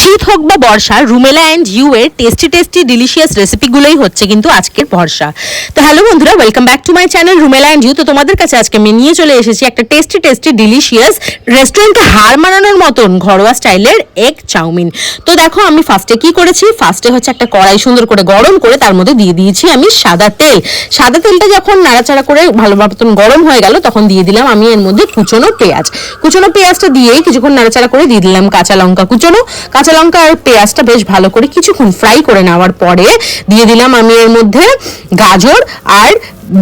শীত হোক বা বর্ষা, রুমেলা অ্যান্ড ইউ এর টেস্টি টেস্টি ডিলিশিয়াস রেসিপিগুলোই হচ্ছে কিন্তু আজকের ভরসা। তো হ্যালো বন্ধুরা welcome back to my channel Rumela and you তো তোমাদের কাছে আজকে আমি নিয়ে চলে এসেছি একটা টেস্টি টেস্টি ডিলিশিয়াস রেস্টুরেন্টে হার মানানোর মতন ঘরোয়া স্টাইলের এগ চাউমিন। তো দেখো আমি ফার্স্টে কি করেছি? ফার্স্টে হচ্ছে একটা কড়াই সুন্দর করে গরম করে তার মধ্যে দিয়ে দিয়েছি আমি সাদা তেল। সাদা তেলটা যখন নাড়াচাড়া করে ভালো মতন গরম হয়ে গেল, তখন দিয়ে দিলাম আমি এর মধ্যে কুচনো পেঁয়াজ। কুচনো পেঁয়াজটা দিয়ে কিছুক্ষণ নাড়াচাড়া করে দিয়ে দিলাম কাঁচা লঙ্কা কুচনো। কাঁচা লঙ্কা আর পেঁয়াজটা বেশ ভালো করে কিছুক্ষণ ফ্রাই করে নেওয়ার পরে দিয়ে দিলাম আমি এর মধ্যে গাজর আর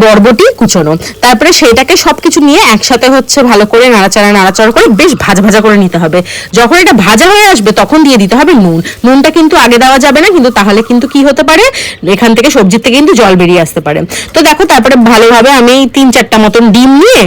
বরবটি কুচনো। তারপরে সেটাকে সবকিছু নিয়ে একসাথে হচ্ছে ভালো করে নাড়াচাড়া নাড়াচাড়া করে বেশ ভাজা ভাজা করে নিতে হবে। যখন এটা ভাজা হয়ে আসবে তখন দিয়ে দিতে হবে নুন। নুনটা কিন্তু আগে দেওয়া যাবে না, কিন্তু তাহলে কিন্তু কি হতে পারে? এখান থেকে সবজির থেকে কিন্তু জল বেরিয়ে আসতে পারে। তো দেখো, তারপরে ভালোভাবে আমি তিন চারটা মতন ডিম নিয়ে,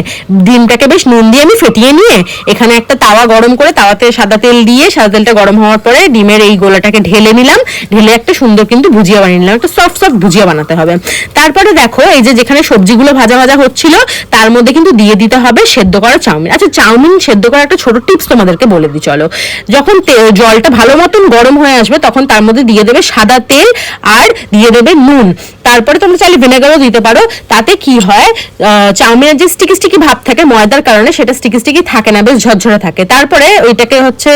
ডিমটাকে বেশ নুন দিয়ে আমি ফেটিয়ে নিয়ে, এখানে একটা তাওয়া গরম করে তাওয়াতে সাদা তেল দিয়ে, সাদা তেলটা গরম হওয়ার পরে ডিমের এই গোলাটাকে ঢেলে নিলাম। ঢেলে একটা সুন্দর কিন্তু ভুজিয়া বানিয়ে নিলাম, একটা সফট সফট ভুজিয়া বানাতে হবে। তারপরে দেখো, এই যে যেখানে সবজিগুলো ভাজা ভাজা হচ্ছিল, তার মধ্যে কিন্তু দিয়ে দিতে হবে সেদ্ধ করা চাউমিন। আচ্ছা চাউমিন সেদ্ধ করার একটা ছোট টিপস তোমাদেরকে বলে দিই, চলো। যখন জলটা ভালো মতন গরম হয়ে আসবে, তখন তার মধ্যে দিয়ে দেবে সাদা তেল আর দিয়ে দেবে নুন। তারপরে তোমরা চাইলে ভিনেগারও দিতে পারো। তাতে কি হয় চাউমিনের যে স্টিকি স্টিকি ভাব থাকে ময়দার কারণে, সেটা স্টিকি স্টিকি থাকে না, বেশ ঝরঝরে থাকে। তারপরে ওইটাকে হচ্ছে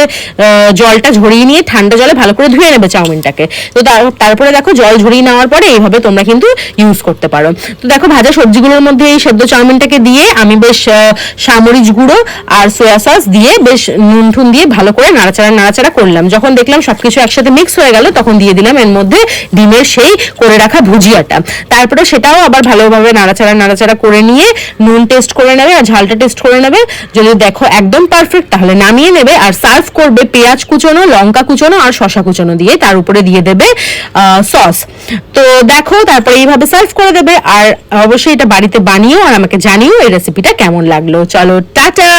জলটা ঝরিয়ে নিয়ে ঠান্ডা জলে ভালো করে ধুয়ে নেবে চাউমিনটাকে। তো তারপরে দেখো জল ঝরিয়ে নেওয়ার পরে এইভাবে তোমরা কিন্তু ইউজ করতে পারো। তো দেখো ভাজা সবজিগুলোর মধ্যে এই সেদ্ধ চাউমিনটাকে দিয়ে আমি বেশ সামরিচ গুঁড়ো আর সোয়া সস দিয়ে বেশ নুন ঠুন দিয়ে ভালো করে নাড়াচাড়া নাড়াচাড়া করলাম। যখন দেখলাম সবকিছু একসাথে মিক্স হয়ে গেল, তখন দিয়ে দিলাম এর মধ্যে ডিমের সেই করে রাখা ভুজিয়াটা। তারপরে সেটাও আবার ভালোভাবে নাড়াচাড়া নাড়াচাড়া করে নিয়ে নুন টেস্ট করে নেবে আর ঝালটা টেস্ট করে নেবে। যদি দেখো একদম পারফেক্ট তাহলে নামিয়ে নেবে আর সার্ভ করবে পেঁয়াজ কুচোনো, লঙ্কা কুচোনো আর শশা কুচোনো দিয়ে, তার উপরে দিয়ে দেবে সস তো দেখো, তারপরে এইভাবে সার্ভ করে দেবে আর অবশ্যই এটা বাড়িতে বানিয়েও আর আমাকে জানিও এই রেসিপিটা কেমন লাগল। চলো টাটা!